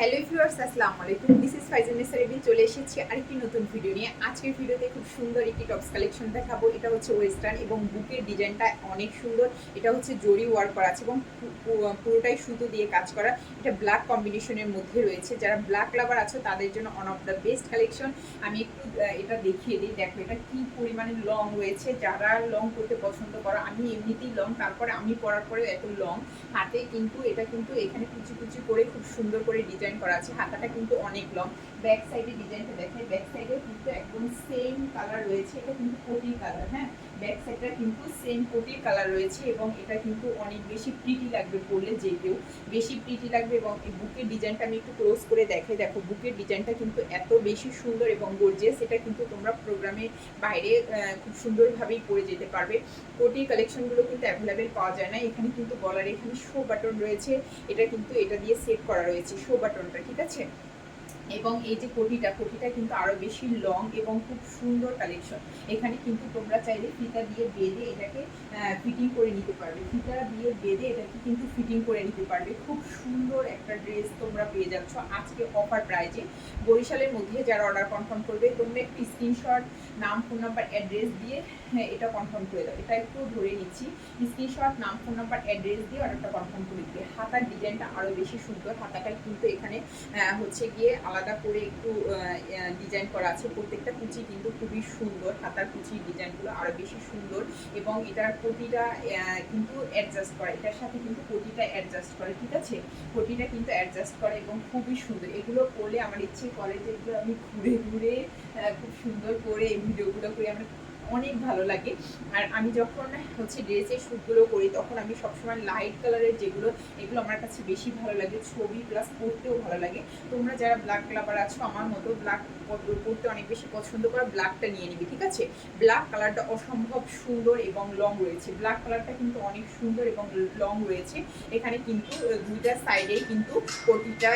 Hello viewers, আসসালামু আলাইকুম। This is Faizan নেসারিবিন চলে এসেছি আরেকটি নতুন ভিডিও নিয়ে। আজকের ভিডিওতে খুব সুন্দর একটি টপস কালেকশন দেখাবো। এটা হচ্ছে ওয়েস্টার্ন এবং বুকের ডিজাইনটা অনেক সুন্দর। এটা হচ্ছে জরি ওয়ার্ক করা আছে এবং পুরোটাই সুতো দিয়ে কাজ করা। এটা ব্ল্যাক কম্বিনেশনের মধ্যে রয়েছে। যারা ব্ল্যাক লাভার আছে, তাদের জন্য one of the best collection আমি একটু এটা দেখিয়ে দিই। দেখো, এটা কি পরিমাণে লং রয়েছে। যারা লং করতে পছন্দ করো, আমি এমনিতেই লং তারপরে আমি পরার পরে এত লং হাতে কিন্তু, এটা কিন্তু এখানে কুচি কুচি করে খুব সুন্দর করে ডিজাইন করা আছে, হাতাটা কিন্তু অনেক লং ব্যাক সাইডে ডিজাইনটা দেখে ব্যাক সাইডে কিন্তু একদম সেম কালার রয়েছে, এটা কিন্তু কোটি কালার হ্যাঁ? ব্যাক সাইডটা কিন্তু সেম কোটির কালার রয়েছে এবং এটা কিন্তু অনেক বেশি প্রিটি লাগবে পরলে যে কেউ। বেশি প্রিটি লাগবে এবং এই বুকের ডিজাইনটা আমি একটু ক্লোজ করে দেখে দেখো, বুকের ডিজাইনটা কিন্তু এত বেশি সুন্দর এবং গর্জিয়াস এটা কিন্তু তোমরা প্রোগ্রামে বাইরে খুব সুন্দরভাবেই পরে যেতে পারবে। কোটির কালেকশনগুলো কিন্তু অ্যাভেলেবেল পাওয়া যায় না। এখানে কিন্তু গলার এখানে শো বাটন রয়েছে। এটা কিন্তু এটা দিয়ে সেট করা রয়েছে। শো বাটনটা ঠিক আছে? এবং এই যে কোটিটা কোটিটা কিন্তু আরও বেশি লং এবং খুব সুন্দর কালেকশন এখানে কিন্তু তোমরা চাইলে ফিতা দিয়ে বেঁধে এটাকে ফিটিং করে নিতে পারবে। ফিতা দিয়ে বেঁধে এটাকে কিন্তু ফিটিং করে নিতে পারবে। খুব সুন্দর একটা ড্রেস তোমরা পেয়ে যাচ্ছ আজকে অফার প্রাইজে বরিশালের মধ্যে যারা অর্ডার কনফার্ম করবে তোমরা একটু স্ক্রিনশট নাম ফোন নাম্বার অ্যাড্রেস দিয়ে হ্যাঁ, এটা কনফার্ম করে দাও। এটা একটু ধরে নিচ্ছি। স্ক্রিনশট নাম ফোন নাম্বার অ্যাড্রেস দিয়ে অর্ডারটা কনফার্ম করে দিবে। হাতার ডিজাইনটা আরও বেশি সুন্দর। হাতাটা কিন্তু এখানে হচ্ছে গিয়ে আলাদা করে একটু ডিজাইন করা আছে। প্রত্যেকটা কুচি কিন্তু খুবই সুন্দর। হাতার কুচির ডিজাইনগুলো আরও বেশি সুন্দর এবং এটার প্রতিটা কিন্তু অ্যাডজাস্ট করে। এটার সাথে কিন্তু প্রতিটা অ্যাডজাস্ট করে, ঠিক আছে? প্রতিটা কিন্তু অ্যাডজাস্ট করে এবং খুবই সুন্দর। এগুলো করলে আমার ইচ্ছে করে যে এগুলো আমি ঘুরে ঘুরে খুব সুন্দর করে এই ভিডিওগুলো করে আমার অনেক ভালো লাগে। আর আমি যখন হচ্ছে ড্রেসের শ্যুটগুলো করি, তখন আমি সবসময় লাইট কালারের যেগুলো, এগুলো আমার কাছে বেশি ভালো লাগে। ছবি প্লাস পড়তেও ভালো লাগে। তোমরা যারা ব্ল্যাক ক্লাবার আছো, আমার মতো ব্ল্যাক পড়তে অনেক বেশি পছন্দ করো ব্ল্যাকটা নিয়ে নিবি, ঠিক আছে? ব্ল্যাক কালারটা অসম্ভব সুন্দর এবং লং রয়েছে। ব্ল্যাক কালারটা কিন্তু অনেক সুন্দর এবং লং রয়েছে। এখানে কিন্তু দুইটা সাইডেই কিন্তু কোটিটা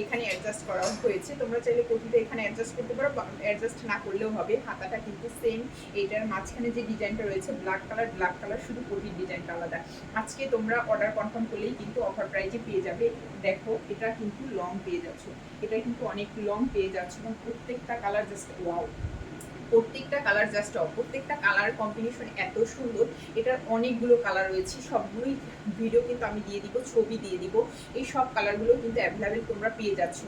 এখানে অ্যাডজাস্ট করা হয়েছে। তোমরা চাইলে কোটিটা এখানে অ্যাডজাস্ট করতে পারো অ্যাডজাস্ট না করলেও হবে। হাতাটা কিন্তু সেম এটার মাঝখানে যে ডিজাইনটা রয়েছে ব্ল্যাক কালার ব্ল্যাক কালার শুধু কোটির ডিজাইনটা আলাদা। আজকে তোমরা অর্ডার কনফার্ম করলেই কিন্তু অফার প্রাইজে পেয়ে যাবে। দেখো, এটা কিন্তু লং পেয়ে যাচ্ছ। এটা কিন্তু অনেক লং পেয়ে যাচ্ছ। এবং প্রত্যেকটা কালার জাস্ট ওয়াও প্রত্যেকটা কালার জাস্ট অফ প্রত্যেকটা কালার কম্বিনেশন এত সুন্দর। এটার অনেকগুলো কালার রয়েছে। সবগুলোই ভিডিও কিন্তু আমি দিয়ে দিব, ছবি দিয়ে দিব। এই সব কালারগুলো কিন্তু অ্যাভেলেবেল তোমরা পেয়ে যাচ্ছ।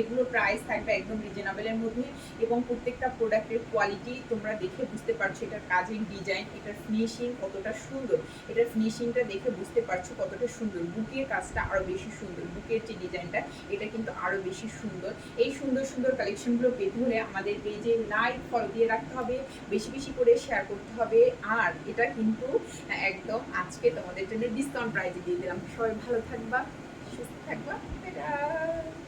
এগুলো প্রাইস থাকবে একদম রিজনেবলের মধ্যে এবং প্রত্যেকটা প্রোডাক্টের কোয়ালিটি তোমরা দেখে বুঝতে পারছ এটার কাজের ডিজাইন এটার ফিনিশিং কতটা সুন্দর। এটার ফিনিশিংটা দেখে বুঝতে পারছ কতটা সুন্দর। বুকের কাজটা আরও বেশি সুন্দর। বুকের যে ডিজাইনটা এটা কিন্তু আরও বেশি সুন্দর। এই সুন্দর সুন্দর কালেকশনগুলো পেতে হলে আমাদের পেজে লাইক ফলো দিয়ে রাখতে হবে, বেশি বেশি করে শেয়ার করতে হবে। আর এটা কিন্তু একদম আজকে তোমাদের জন্য ডিসকাউন্ট প্রাইজে দিয়ে দিলাম। সবাই ভালো থাকবা, সুস্থ থাকবা। Ta-da!